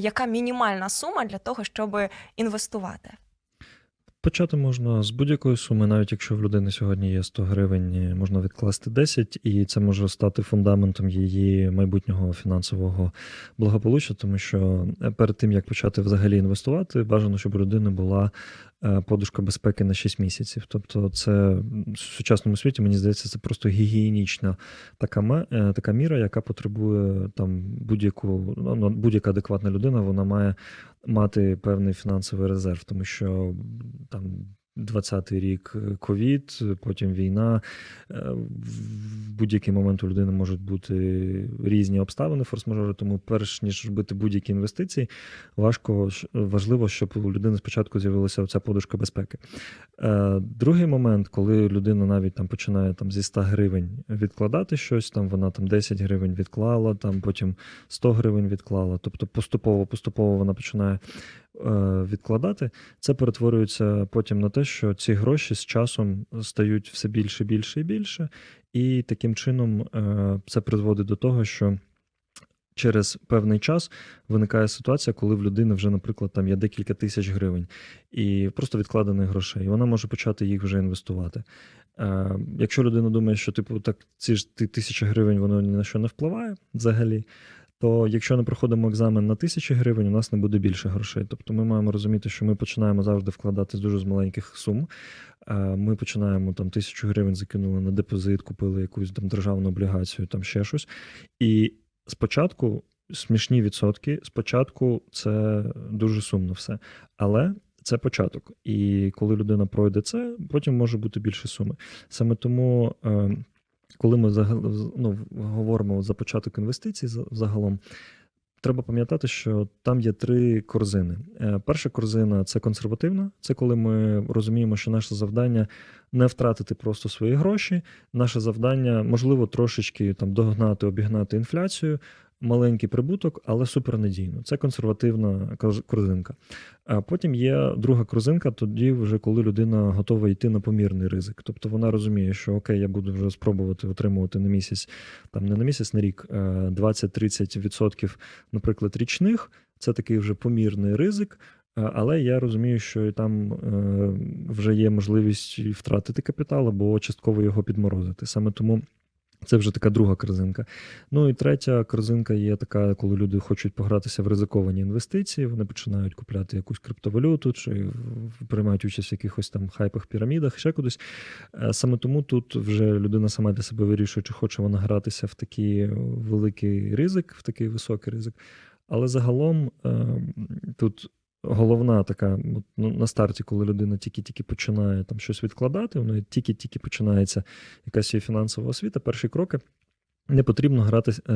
Яка мінімальна сума для того, щоб інвестувати? Почати можна з будь-якої суми, навіть якщо в людини сьогодні є 100 гривень, можна відкласти 10, і це може стати фундаментом її майбутнього фінансового благополуччя, тому що е, перед тим як почати взагалі інвестувати, бажано, щоб у людини була подушка безпеки на 6 місяців. Тобто, це в сучасному світі, мені здається, це просто гігієнічна така е, така міра, яка потребує там будь-яку ну, ну, будь-яка адекватна людина, вона має мати певний фінансовий резерв, тому що там 20-й рік е, ковід, потім війна. е, В будь-який момент у людини можуть бути різні обставини форс-мажори, тому перш ніж робити будь-які інвестиції, важко важливо, щоб у людини спочатку з'явилася ця подушка безпеки. Е, Другий момент, коли людина навіть там починає там зі 100 гривень відкладати щось, там вона там 10 гривень відклала, там потім 100 гривень відклала. Тобто поступово, поступово вона починає відкладати. Це перетворюється потім на те, що ці гроші з часом стають все більше, більше і більше, і таким чином е, це призводить до того, що. Через певний час виникає ситуація, коли в людини вже, наприклад, там є декілька тисяч гривень і просто відкладених грошей. І вона може почати їх вже інвестувати. Е, якщо людина думає, що типу так ці ж ти тисяча гривень воно ні на що не впливає взагалі, то якщо не проходимо екзамен на тисячі гривень, у нас не буде більше грошей. Тобто ми маємо розуміти, що ми починаємо завжди вкладати з дуже з маленьких сум. Е, Ми починаємо там тисячу гривень закинули на депозит, купили якусь там державну облігацію, там ще щось. І спочатку смішні відсотки, спочатку це дуже сумно все. Але це початок. І коли людина пройде це, потім може бути більше суми. Саме тому, е, коли ми ну, говоримо за початок інвестицій за- загалом, треба пам'ятати, що там є три корзини. Е, Перша корзина це консервативна, це коли ми розуміємо, що наше завдання не втратити просто свої гроші. Наше завдання, можливо, трошечки там догнати, обігнати інфляцію. Маленький прибуток, але супернадійно. Це консервативна корзинка. А потім є друга корзинка, тоді вже коли людина готова йти на помірний ризик. Тобто вона розуміє, що окей, я буду вже спробувати отримувати на місяць, там не на місяць, на рік е, 20-30%, наприклад, річних. Це такий вже помірний ризик. Але я розумію, що там е, вже є можливість втратити капітал або частково його підморозити. Саме тому це вже така друга корзинка. Ну і третя корзинка є така, коли люди хочуть погратися в ризиковані інвестиції, вони починають купляти якусь криптовалюту чи приймають участь в якихось там хайпах, пірамідах, ще кудись. Е, Саме тому тут вже людина сама для себе вирішує, чи хоче вона гратися в такий великий ризик, в такий високий ризик. Але загалом е, тут головна така ну, на старті, коли людина тільки-тільки починає там щось відкладати, воно тільки-тільки починається якась її фінансова освіта, перші кроки. Не потрібно грати, е,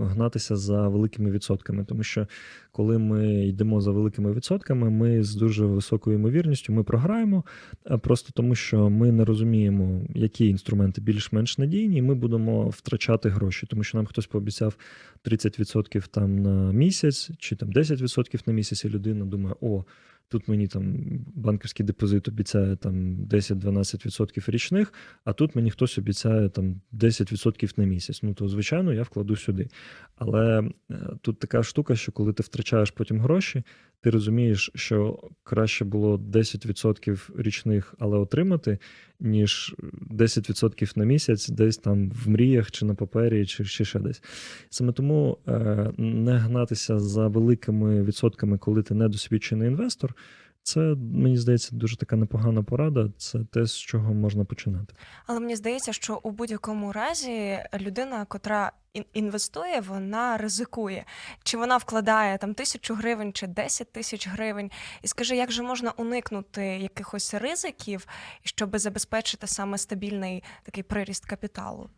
гнатися за великими відсотками, тому що коли ми йдемо за великими відсотками, ми з дуже високою ймовірністю ми програємо, е, просто тому що ми не розуміємо, які інструменти більш-менш надійні, і ми будемо втрачати гроші, тому що нам хтось пообіцяв 30% там на місяць чи там 10% на місяць, і людина думає, о. Тут мені там банківський депозит обіцяє там 10-12% річних, а тут мені хтось обіцяє там 10% на місяць. Ну то звичайно я вкладу сюди. Але е, тут така штука, що коли ти втрачаєш потім гроші, ти розумієш, що краще було 10% річних, але отримати, ніж 10% на місяць, десь там в мріях чи на папері, чи, чи ще десь. Саме тому е, не гнатися за великими відсотками, коли ти недосвідчений інвестор. Це мені здається дуже така непогана порада. Це те, з чого можна починати. Але мені здається, що у будь-якому разі людина, котра інвестує, вона ризикує. Чи вона вкладає там тисячу гривень чи 10 тисяч гривень. І скажи, як же можна уникнути якихось ризиків, щоб забезпечити саме стабільний такий приріст капіталу?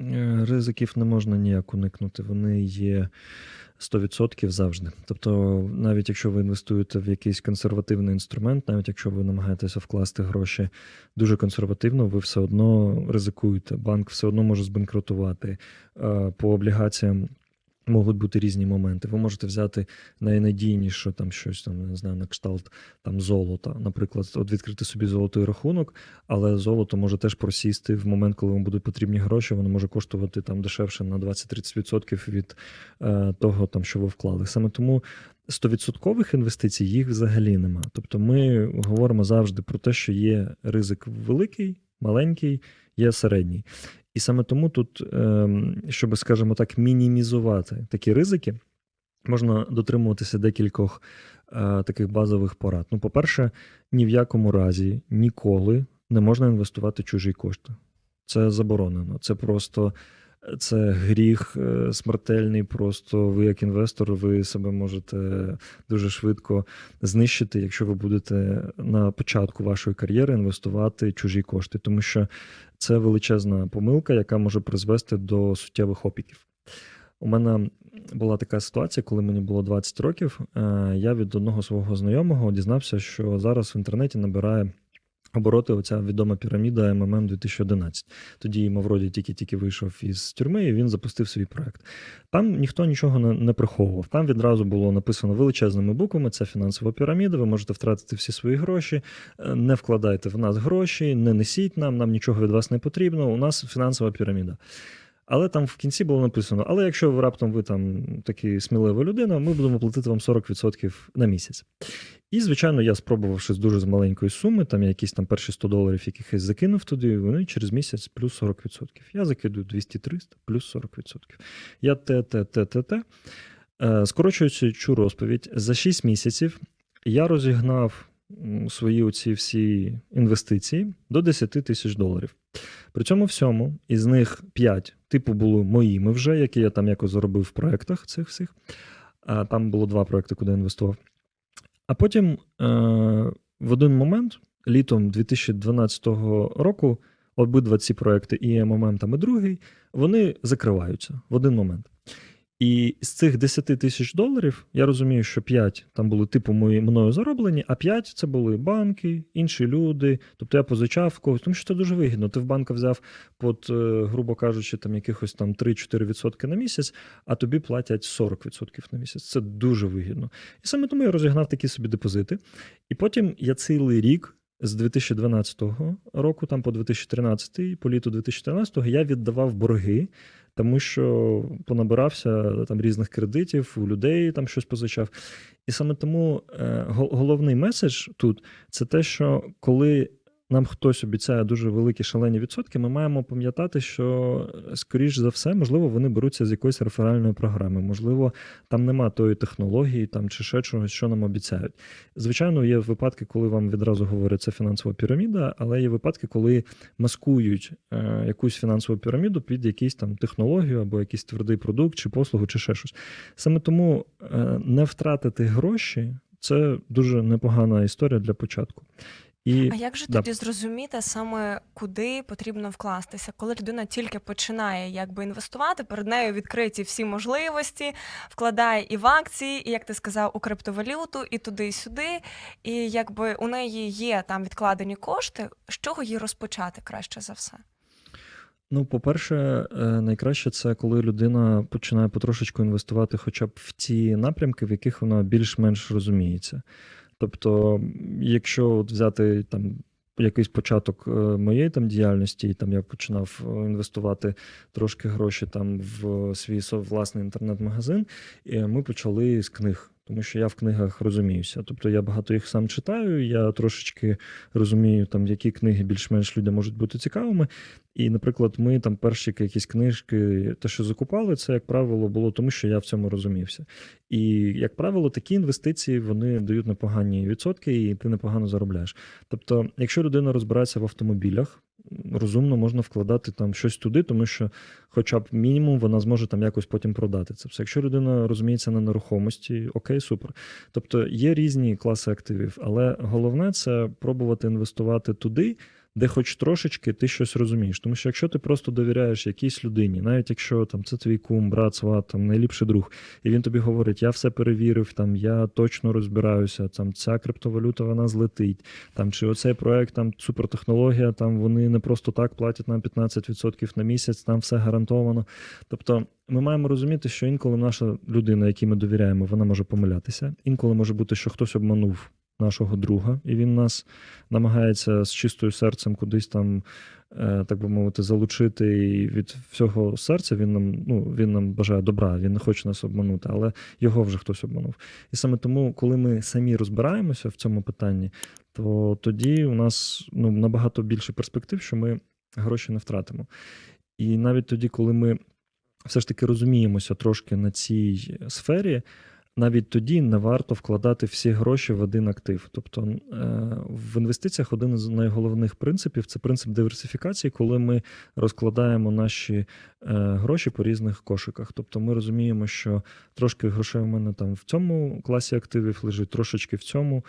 Е, Ризиків не можна ніяк уникнути. Вони є 100% завжди. Тобто, навіть якщо ви інвестуєте в якийсь консервативний інструмент, навіть якщо ви намагаєтеся вкласти гроші дуже консервативно, ви все одно ризикуєте. Банк все одно може збанкрутувати. Е, По облігаціям можуть бути різні моменти. Ви можете взяти найнадійніше там щось там, не знаю, на кшталт там золота. Наприклад, от відкрити собі золотий рахунок, але золото може теж просісти в момент, коли вам будуть потрібні гроші, воно може коштувати там дешевше на 20-30% від е, того, там, що ви вклали. Саме тому 100% інвестицій їх взагалі нема. Тобто ми говоримо завжди про те, що є ризик великий, маленький, є середній. І саме тому тут, ем, щоб, скажімо так, мінімізувати такі ризики, можна дотримуватися декількох е, таких базових порад. Ну, по-перше, ні в якому разі ніколи не можна інвестувати чужі кошти. Це заборонено. Це просто це гріх е, смертельний. Просто ви, як інвестор, ви себе можете дуже швидко знищити, якщо ви будете на початку вашої кар'єри інвестувати чужі кошти, тому що це величезна помилка, яка може призвести до суттєвих опіків. У мене була така ситуація, коли мені було 20 років. е, Я від одного свого знайомого дізнався, що зараз в інтернеті набирає обороти оця відома піраміда МММ 2011. Тоді Мавроді тільки-тільки вийшов із тюрми, і він запустив свій проект. Там ніхто нічого не, не приховував. Там відразу було написано величезними буквами: це фінансова піраміда. Ви можете втратити всі свої гроші, е, не вкладайте в нас гроші, не несіть нам, нам нічого від вас не потрібно. У нас фінансова піраміда. Але там в кінці було написано: але якщо ви раптом ви там такі смілива людина, ми будемо платити вам 40% на місяць. І, звичайно, я спробувавши з дуже з маленької суми, там я якісь там перші 100 доларів якихось закинув туди, вони через місяць плюс 40%. Я закидую 200-300, плюс 40%. Я те, те, те, те, те. Е, Скорочуючи цю розповідь, за 6 місяців я розігнав свої оці всі інвестиції до 10 тисяч доларів. При цьому всьому із них 5 типу були моїми вже, які я там якось заробив в проєктах цих всіх. Там було два проекти, куди я інвестував. А потім е, в один момент, літом 2012 року, обидва ці проекти, і МММ і другий, вони закриваються в один момент. І з цих 10 тисяч доларів я розумію, що 5 там були типу мої мною зароблені, а 5 це були банки, інші люди. Тобто я позичав когось, тому що це дуже вигідно. Ти в банка взяв під, е, грубо кажучи, там якихось там 3-4% на місяць, а тобі платять 40% на місяць. Це дуже вигідно. І саме тому я розігнав такі собі депозити. І потім я цілий рік. З 2012 року, там по 2013, по літу 2013 я віддавав борги, тому що понабирався там різних кредитів, у людей там щось позичав. І саме тому е, головний меседж тут це те, що коли нам хтось обіцяє дуже великі шалені відсотки, ми маємо пам'ятати, що е, скоріш за все, можливо, вони беруться з якоїсь реферальної програми. Можливо, там нема тої технології там чи ще чогось, що нам обіцяють. Звичайно, є випадки, коли вам відразу говорять, це фінансова піраміда, але є випадки, коли маскують е, якусь фінансову піраміду під якусь там технологію або якийсь твердий продукт чи послугу, чи ще щось. Саме тому е, не втратити гроші це дуже непогана історія для початку. І А як же да. тоді зрозуміти саме куди потрібно вкластися, коли людина тільки починає якби інвестувати, перед нею відкриті всі можливості, вкладає і в акції, і як ти сказав, у криптовалюту, і туди, і сюди. І якби у неї є там відкладені кошти, з чого їй розпочати краще за все? Ну, по-перше, е, найкраще це коли людина починає потрошечку інвестувати хоча б в ті напрямки, в яких вона більш-менш розуміється. Тобто, якщо от взяти там якийсь початок е, моєї там діяльності, і там я починав е, інвестувати трошки гроші там в свій власний інтернет-магазин, і ми почали з книг. Тому що я в книгах розуміюся. Тобто я багато їх сам читаю, я трошечки розумію, там, які книги більш-менш людям можуть бути цікавими. І, наприклад, ми там перші якісь книжки, те, що закупали, це, як правило, було тому, що я в цьому розумівся. І, як правило, такі інвестиції вони дають непогані відсотки, і ти непогано заробляєш. Тобто, якщо людина розбирається в автомобілях, розумно можна вкладати там щось туди, тому що, хоча б мінімум, вона зможе там якось потім продати це все. Якщо людина розуміється на нерухомості, окей, супер. Тобто є різні класи активів, але головне це пробувати інвестувати туди, де хоч трошечки ти щось розумієш. Тому що якщо ти просто довіряєш якійсь людині, навіть якщо там це твій кум, брат, сват, там найліпший друг, і він тобі говорить, я все перевірив, там я точно розбираюся, там ця криптовалюта вона злетить, там чи оцей проект, там супертехнологія, там вони не просто так платять нам 15% на місяць, там все гарантовано. Тобто. Ми маємо розуміти, що інколи наша людина, якій ми довіряємо, вона може помилятися. Інколи може бути, що хтось обманув нашого друга, і він нас намагається з чистою серцем кудись там, е, так би мовити, залучити і від всього серця. Він нам, ну, він нам бажає добра, він не хоче нас обманути, але його вже хтось обманув. І саме тому, коли ми самі розбираємося в цьому питанні, то тоді у нас ну, набагато більше перспектив, що ми гроші не втратимо. І навіть тоді, коли ми все ж таки розуміємося трошки на цій сфері, навіть тоді не варто вкладати всі гроші в один актив. Тобто е, в інвестиціях один з найголовних принципів це принцип диверсифікації, коли ми розкладаємо наші е, гроші по різних кошиках. Тобто ми розуміємо, що трошки грошей у мене там в цьому класі активів лежить, трошечки в цьому.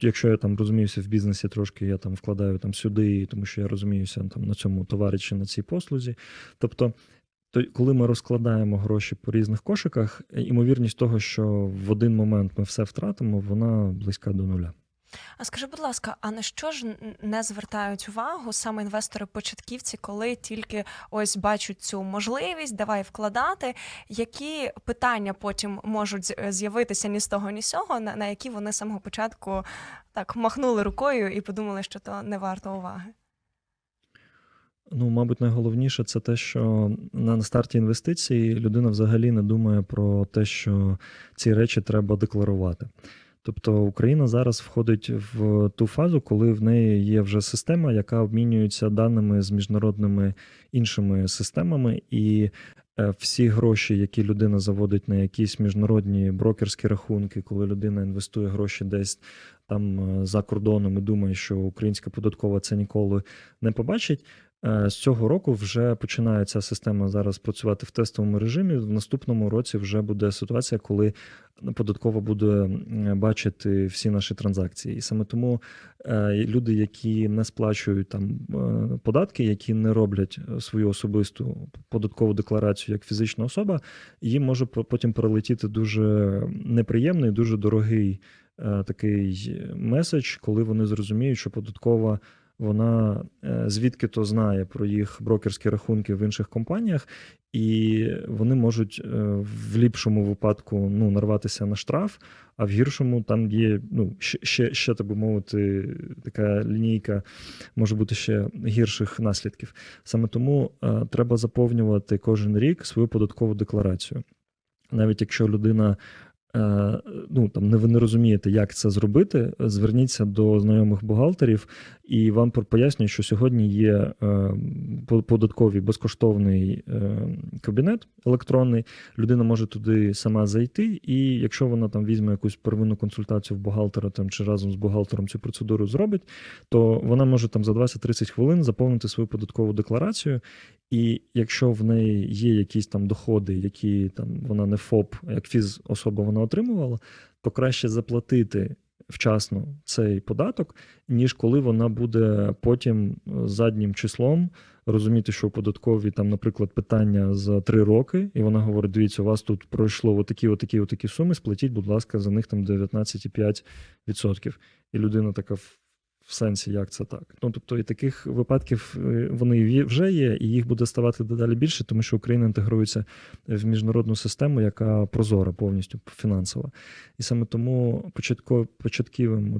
Якщо я там розуміюся в бізнесі, трошки я там вкладаю там сюди, тому що я розуміюся там на цьому товарі чи на цій послузі. Тобто, то коли ми розкладаємо гроші по різних кошиках, імовірність того, що в один момент ми все втратимо, вона близька до нуля. А скажи, будь ласка, а на що ж не звертають увагу саме інвестори-початківці, коли тільки ось бачать цю можливість, давай вкладати? Які питання потім можуть з'явитися ні з того, ні з сього, на, на які вони з самого початку так махнули рукою і подумали, що то не варто уваги? Ну, мабуть, найголовніше це те, що на старті інвестицій людина взагалі не думає про те, що ці речі треба декларувати. Тобто Україна зараз входить в ту фазу, коли в неї є вже система, яка обмінюється даними з міжнародними іншими системами, і е, всі гроші, які людина заводить на якісь міжнародні брокерські рахунки, коли людина інвестує гроші десь там е, за кордоном і думає, що українська податкова це ніколи не побачить. Е, З цього року вже починає ця система зараз працювати в тестовому режимі. В наступному році вже буде ситуація, коли податкова буде бачити всі наші транзакції. І саме тому е, люди, які не сплачують там е, податки, які не роблять е, свою особисту податкову декларацію як фізична особа, їм може по- потім прилетіти дуже неприємний, дуже дорогий е, такий меседж, коли вони зрозуміють, що податкова вона е, звідки то знає про їх брокерські рахунки в інших компаніях, і вони можуть е, в ліпшому випадку ну, нарватися на штраф, а в гіршому там є ну, ще, ще, так би мовити, така лінійка може бути ще гірших наслідків. Саме тому е, треба заповнювати кожен рік свою податкову декларацію. Навіть якщо людина ну, там, не, ви не розумієте, як це зробити, зверніться до знайомих бухгалтерів, і вам по- пояснюють, що сьогодні є е, податковий безкоштовний е, кабінет електронний. Людина може туди сама зайти, і якщо вона там візьме якусь первинну консультацію в бухгалтера там, чи разом з бухгалтером цю процедуру зробить, то вона може там за 20-30 хвилин заповнити свою податкову декларацію. І якщо в неї є якісь там доходи, які там вона не ФОП, як фізособа вона отримувала, то краще заплатити вчасно цей податок, ніж коли вона буде потім е, заднім числом розуміти, що у податковій там, наприклад, питання за три роки, і вона говорить: дивіться, у вас тут пройшло отакі, отакі, отакі суми, сплатіть, будь ласка, за них там 19,5%. І людина така. «В- сенсі, як це так? Ну тобто, і таких випадків е, вони вже є, і їх буде ставати дедалі більше, тому що Україна інтегрується в міжнародну систему, яка прозора повністю фінансова. І саме тому початко,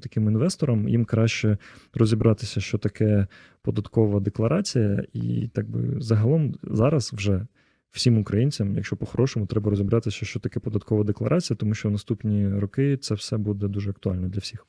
таким інвесторам їм краще розібратися, що таке податкова декларація, і так би загалом зараз вже. Всім українцям, якщо по-хорошому, треба розібратися, що таке податкова декларація, тому що в наступні роки це все буде дуже актуально для всіх.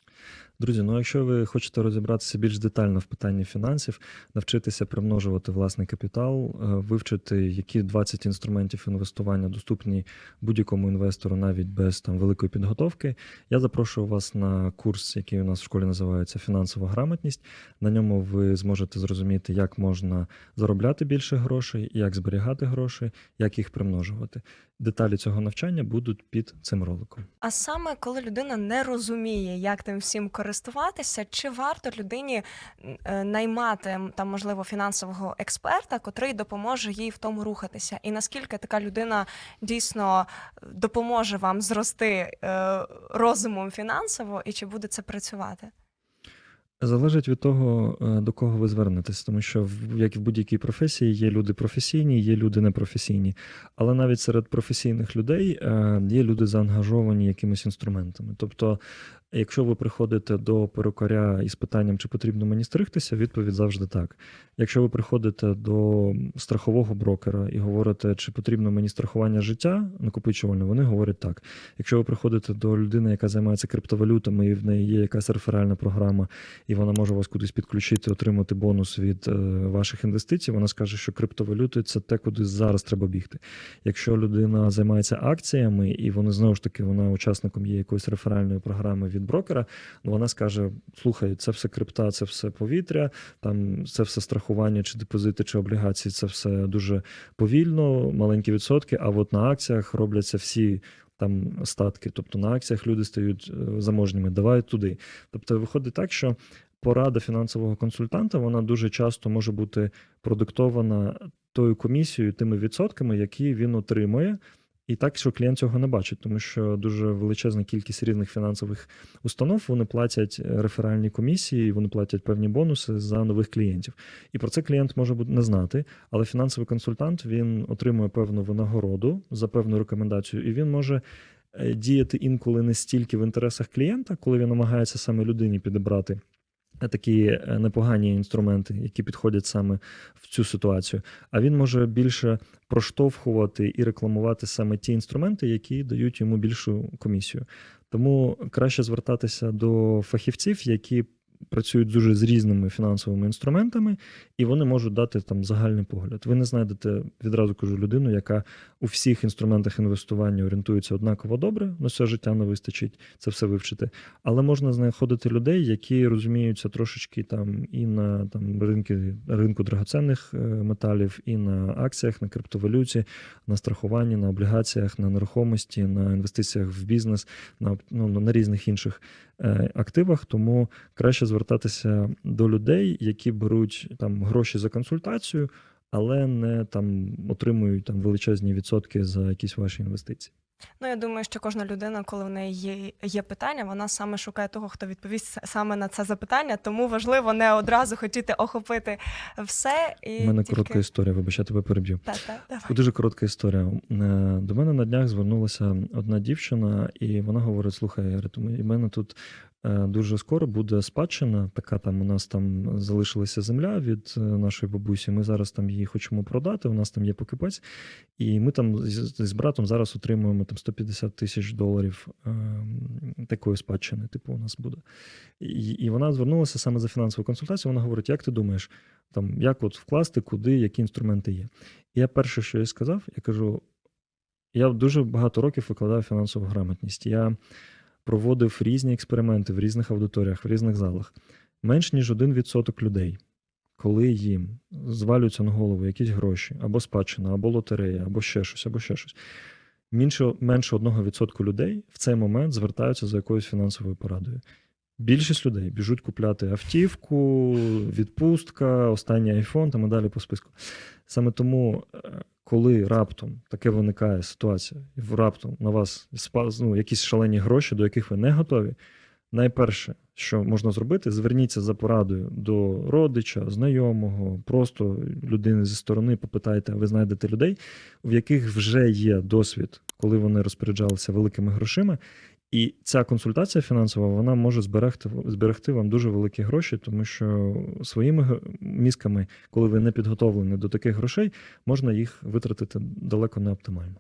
Друзі, ну якщо ви хочете розібратися більш детально в питанні фінансів, навчитися примножувати власний капітал, е, вивчити, які 20 інструментів інвестування доступні будь-якому інвестору навіть без там великої підготовки, я запрошую вас на курс, який у нас в школі називається Фінансова грамотність. На ньому ви зможете зрозуміти, як можна заробляти більше грошей, як зберігати гроші, як їх примножувати. Деталі цього навчання будуть під цим роликом. А саме коли людина не розуміє, як тим всім користуватися, чи варто людині е, наймати там, можливо, фінансового експерта, котрий допоможе їй в тому рухатися? І наскільки така людина дійсно е, допоможе вам зрости е, розумом фінансово, і чи буде це працювати? Залежить від того, до кого ви звернетесь, тому що як і в будь-якій професії є люди професійні, є люди непрофесійні. Але навіть серед професійних людей є люди заангажовані якимись інструментами. Тобто, якщо ви приходите до перукаря із питанням, чи потрібно мені стригтися, відповідь завжди так. Якщо ви приходите до страхового брокера і говорите, чи потрібно мені страхування життя накопичувальне, вони говорять так. Якщо ви приходите до людини, яка займається криптовалютами, і в неї є якась реферальна програма, і вона може вас кудись підключити, отримати бонус від е, ваших інвестицій, вона скаже, що криптовалюти це те, куди зараз треба бігти. Якщо людина займається акціями, і вони знову ж таки вона учасником є якоїсь реферальної програми від брокера, ну вона скаже: слухай, це все крипта, це все повітря, там це все страхування, чи депозити, чи облігації, це все дуже повільно, маленькі відсотки. А от на акціях робляться всі. Там статки, тобто на акціях люди стають е, заможніми, давай туди. Тобто виходить так, що порада фінансового консультанта вона дуже часто може бути продиктована тою комісією, тими відсотками, які він отримує. І так, що клієнт цього не бачить, тому що дуже величезна кількість різних фінансових установ вони платять реферальні комісії, вони платять певні бонуси за нових клієнтів. І про це клієнт може не знати, але фінансовий консультант він отримує певну винагороду за певну рекомендацію, і він може е, діяти інколи не стільки в інтересах клієнта, коли він намагається саме людині підібрати такі е, непогані інструменти, які підходять саме в цю ситуацію. А він може більше проштовхувати і рекламувати саме ті інструменти, які дають йому більшу комісію. Тому краще звертатися до фахівців, які працюють дуже з різними фінансовими інструментами, і вони можуть дати там загальний погляд. Ви не знайдете відразу кажу людину, яка у всіх інструментах інвестування орієнтується однаково добре, на все життя не вистачить це все вивчити. Але можна знаходити людей, які розуміються трошечки там і на там ринки ринку драгоценних е, металів, і на акціях, на криптовалюті, на страхуванні, на облігаціях, на нерухомості, на інвестиціях в бізнес, на ну, на різних інших активах. Тому краще звертатися до людей, які беруть там гроші за консультацію, але не там отримують там величезні відсотки за якісь ваші інвестиції. Ну, я думаю, що кожна людина, коли в неї є, є питання, вона саме шукає того, хто відповість саме на це запитання. Тому важливо не одразу хотіти охопити все. І У мене тільки... коротка історія, вибач, я тебе переб'ю. Дуже коротка історія. Е, До мене на днях звернулася одна дівчина, і вона говорить: слухай, Ярик, у мене тут дуже скоро буде спадщина. Така там у нас там залишилася земля від е, нашої бабусі. Ми зараз там її хочемо продати. У нас там є покупець, і ми там з, з братом зараз отримуємо там 150 тисяч доларів е, такої спадщини. Типу, у нас буде. І, і вона звернулася саме за фінансову консультацію. Вона говорить: як ти думаєш, там як от вкласти, куди, які інструменти є? І я перше, що я сказав, я кажу: я дуже багато років викладаю фінансову грамотність. Я проводив різні експерименти в різних аудиторіях, в різних залах. Менш ніж 1% людей, коли їм звалюються на голову якісь гроші, або спадщина, або лотерея, або ще щось, або ще щось. Менше, менше 1% людей в цей момент звертаються за якоюсь фінансовою порадою. Більшість людей біжуть купляти автівку, відпустка, останній айфон там і далі по списку. Саме тому, е, коли раптом таке виникає ситуація, і раптом на вас ну, якісь шалені гроші, до яких ви не готові, найперше, що можна зробити, зверніться за порадою до родича, знайомого, просто людини зі сторони, попитайте, а ви знайдете людей, в яких вже є досвід, коли вони розпоряджалися великими грошима. І ця консультація фінансова вона може зберегти зберегти вам дуже великі гроші, тому що своїми мізками, коли ви не підготовлені до таких грошей, можна їх витратити далеко не оптимально.